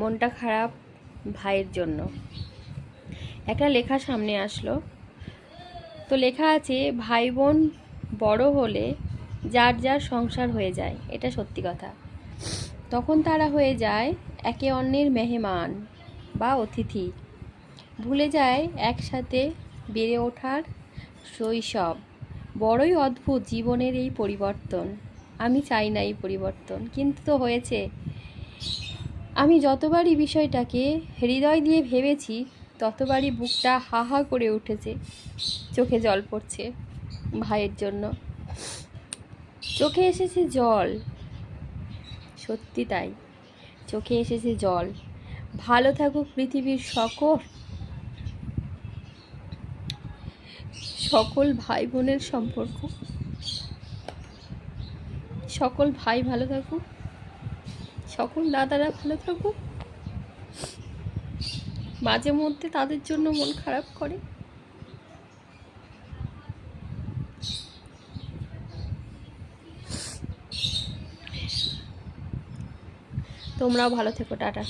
মনটা খারাপ ভাইয়ের জন্য। একটা লেখা সামনে আসলো। তো লেখা আছে, ভাই বোন বড় হলে যার যার সংসার হয়ে যায়। এটা সত্যি কথা। তখন তারা হয়ে যায় একে অন্যের মেহমান বা অতিথি। ভুলে যায় একসাথে বেড়ে ওঠার শৈশব। বড়ই অদ্ভুত জীবনের এই পরিবর্তন। আমি চাই না এই পরিবর্তন। কিন্তু তো হয়েছে। আমি যতবারই বিষয়টাকে হৃদয় দিয়ে ভেবেছি, ততবারই বুকটা হা হা করে উঠেছে। চোখে জল পড়ছে ভাইয়ের জন্য। চোখে এসেছে জল। সত্যি তাই। চোখে এসেছে জল। ভালো থাকুক পৃথিবীর সকল। সকল ভাই বোনের সম্পর্ক। সকল ভাই ভালো থাকুক। সকল দাদারা ভালো থাকুক। মাঝে মধ্যে তাদের জন্য মন খারাপ করে। তোমরাও ভালো থেকো, টাটা।